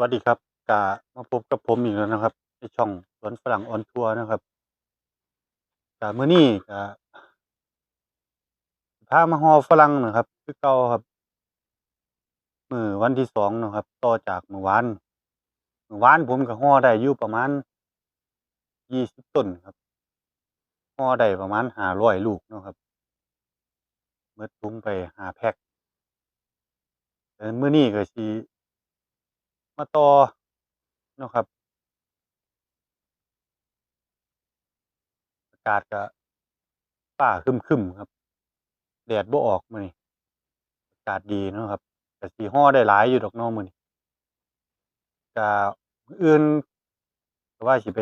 วัสดีครับกามาพบกับผมอีกแล้วนะครับในช่องสวนฝรั่งออนทัวร์นะครับกาเมื่อนี้กาพามาฮอฝรั่งนะครับคือเก่าครับมือวันที่สองนะครับ ต่อจากเมื่อวานเมื่อวานผมก็ฮอได้อยู่ประมาณยี่สิบต้นครับฮอได้ประมาณห้าร้อยลูกนะครับเมื่อถุงไปห้าแพ็คแต่มื้อนี้ก็สิ มาต่อเนาะครับอากาศก็ฟ้าครึมครับแดดบ่ออกมือนี้อากาศดีเนาะครับก็สิฮ้อได้หลายอยู่ดอกเนาะมื้อนี้ก็มื้ออื่นก็ว่าสิไป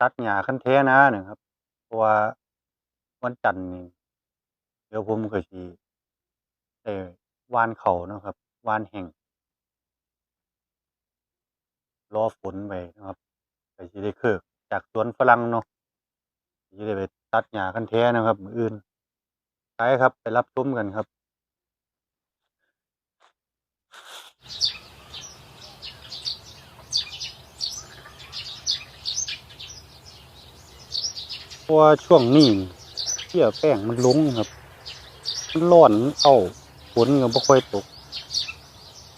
ตัดหญ้าคันแท้นะเนี่ยครับเพราะว่าวันจันทร์นี่เดี๋ยวผมก็สิได้หว่านเขานะครับว่านแห้ง รอฝนไว้นะครับก็สิได้เคิกจากสวนฝรั่งเนาะสิได้ไปตัดหญ้าคันแท้นะครับ มืออื่นไปครับ ไปรับชมกันครับเพราะช่วงนี้เที่ยแป้งมันลงครับ มันร้อน เอาฝนก็บ่ค่อยตก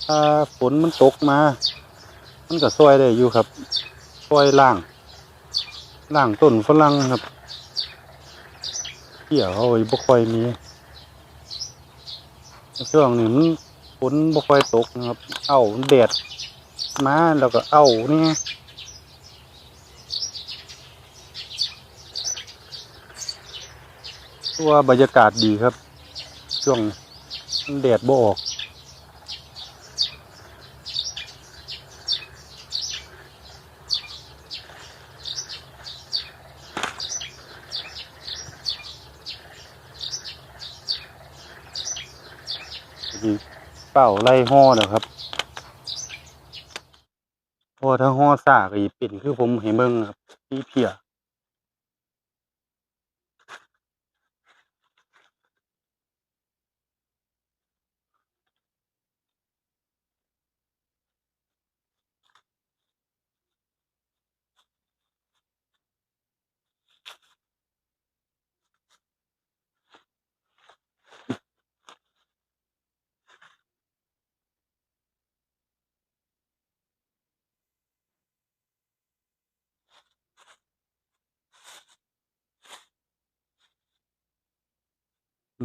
ถ้าฝนมันตกมา มันก็ช่วยได้อยู่ครับช่วยล่างล่างต้นฝรั่งครับเที่ยวเขาบ่ค่อยมีช่วงนี้มันฝนบ่ค่อยตกนะครับ เอาแดดมาแล้วก็เอานี่ตัวบรรยากาศดีครับ ช่วงแดดบ่ออก สิ เป่าไล่ห่อนะครับพอถ้าห่อสาก็สิเป็นคือผมเห็นเบิ้งครับที่เพีย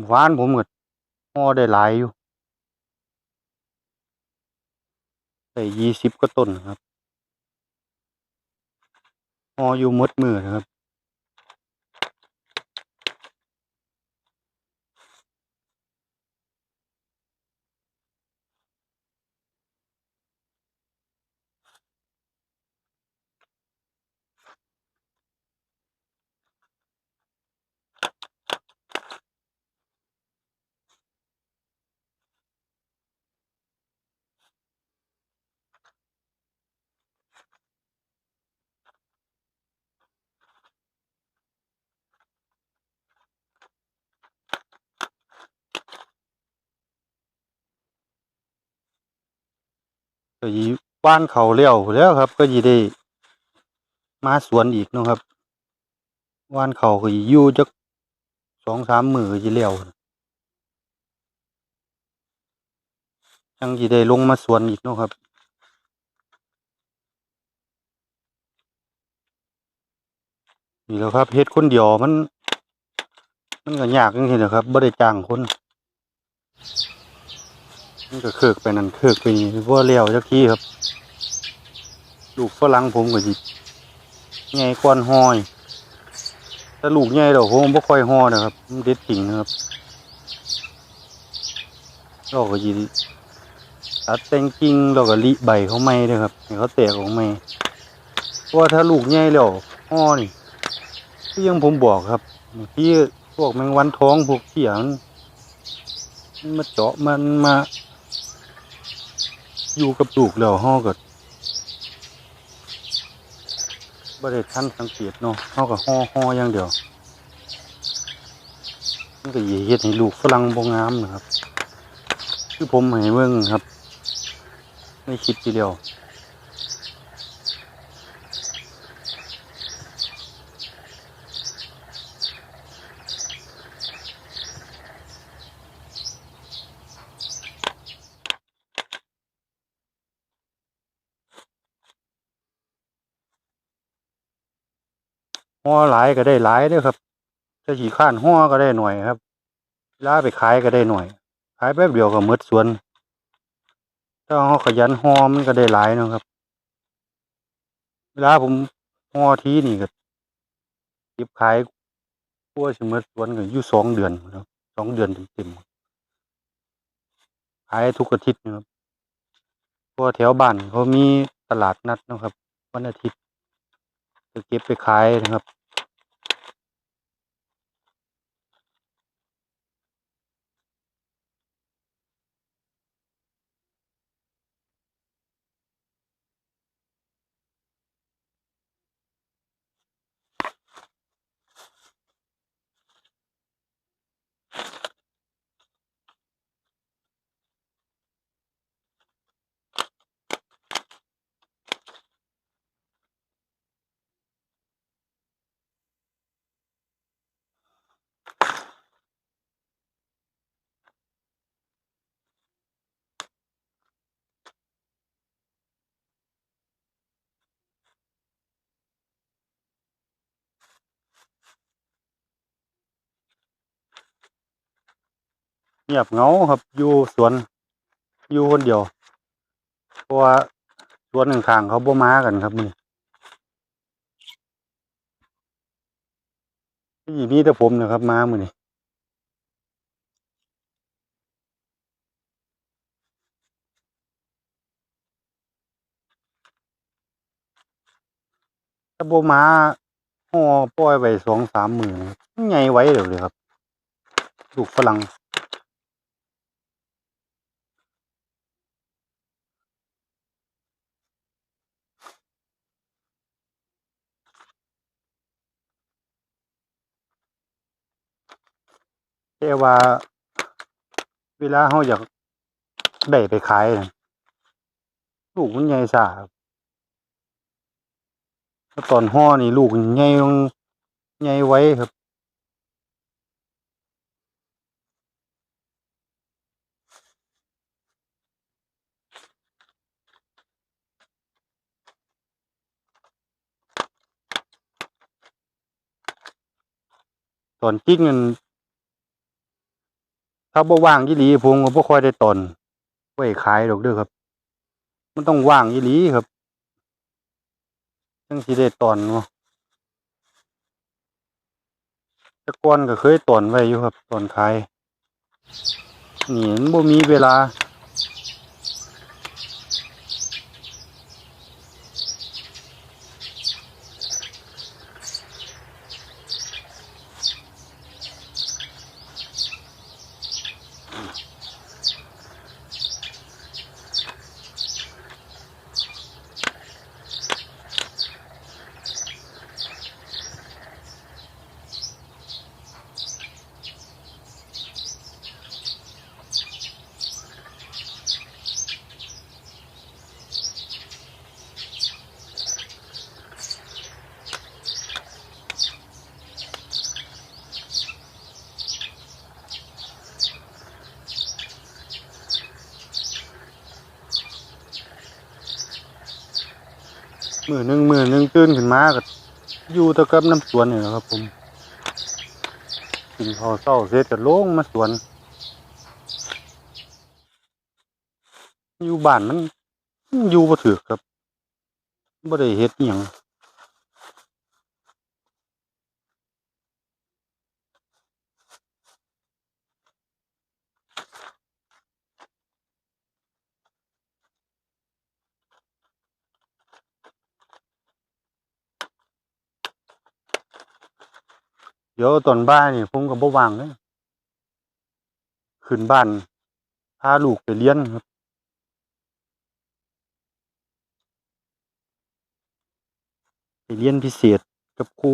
หวานผมก็ห่อได้หลายอยู่ได้ยี่สิบก็ต้นครับห่ออยู่มดมือนะครับ ก็ยีบ้านเขาเลี้ยวแล้วครับ ก็ยีได้ มาสวนอีกนะครับว่านเขาก็สิอยู่จักสองสามมือก็สิแล้วจังสิได้ลงมาสวนอีกนะครับนี่แล้วครับเฮ็ดคนเดียวมัน มันก็ยากจังซี่แหละครับบ่ได้จ้างคน มันก็เคิกไปนั่นเคิกไปนี่บ่แล้วจักทีครับ ลูกฝรั่งผมก็สิใหญ่กว่าฮ้อยถ้าลูกใหญ่แล้วผมบ่ค่อยฮ้อนะครับมันเด็ดจริงนะครับเราก็สิตัดแต่งกิ่งแล้วก็ริใบเขาใหม่เด้อครับให้เขาแตกออกใหม่ว่าถ้าลูกใหญ่แล้วฮ้อนี่คือยังผมบอกครับทีพวกแมงวันท้องพวกเขี้ยมันมันมาเจาะมันมา อยู่กับลูกแล้วห่อก็บริเวณทันสังเกตเนาะห่อก็ห่อห้ออย่างเดียวมันก็สิเฮ็ดให้ลูกฝรั่งบงงามนะครับ คือผมให้เบิ่งครับ ไม่คิดทีเดียว ห่อหลายก็ได้หลายด้อครับจะขี่ข้านห่อก็ได้หน่อยครับเวลาไปขายก็ได้หน่อย ขายแป๊บเดียวก็หมดสวน ถ้าเราขยันห่อมันก็ได้หลายนะครับเวลาผมห่อทีนี่ก็เก็บขายกลัวสิหมดสวนก็อยู่สองเดือนครับสองเดือนเต็มๆขายทุกอาทิตย์นะครับพราะว่าแถวบ้านเขามีตลาดนัดนะครับ วันอาทิตย์ จะเก็บไปขายนะครับ เงียบเงาครับอยู่สวนอยู่คนเดียวเพราะว่าสวนข้างเขาบ่มากันครับมื้อนี้นี่มีแต่ผมนะครับมามือนี้ถ้าบ่มาห่อปล่อยไว้สองสามมื้อนใหญ่ไว้เดี๋ยวเลยครับลูกฝรั่ง แต่ว่า เวลาเราอยากได้ไปขายนะลูกมันใหญ่ซ่าครับตอนห่อนี่ลูกใหญ่ใหญ่ไว้ครับตอนกิ้งมัน ถ้าบ่ว่างอีหลีผมก็บ่ค่อยได้ตอนไว้ขายดอกเด้อครับ มันต้องว่างอีหลีครับจังสิได้ตอนเนาะตะกอนก็เคยตอนไว้อยู่ครับตอนขายนี่มันบ่มีเวลา มือหนึ่งมือหนึ่งตื่นขึ้นมากัอยู่ตะกับน้ำสวนนี่แหละครับ ผมกินข้าวเช้าเสร็จก็ลงมาสวน อยู่บ้านมันมันอยู่บ่ถือครับบ่ได้เฮ็ดอย่าง ดี๋ยวตอนบ่ายนี่ผมกับ่วางเลยขึ้นบ้านพาลูกไปเรียนครับไปเรียนพิเศษกับครู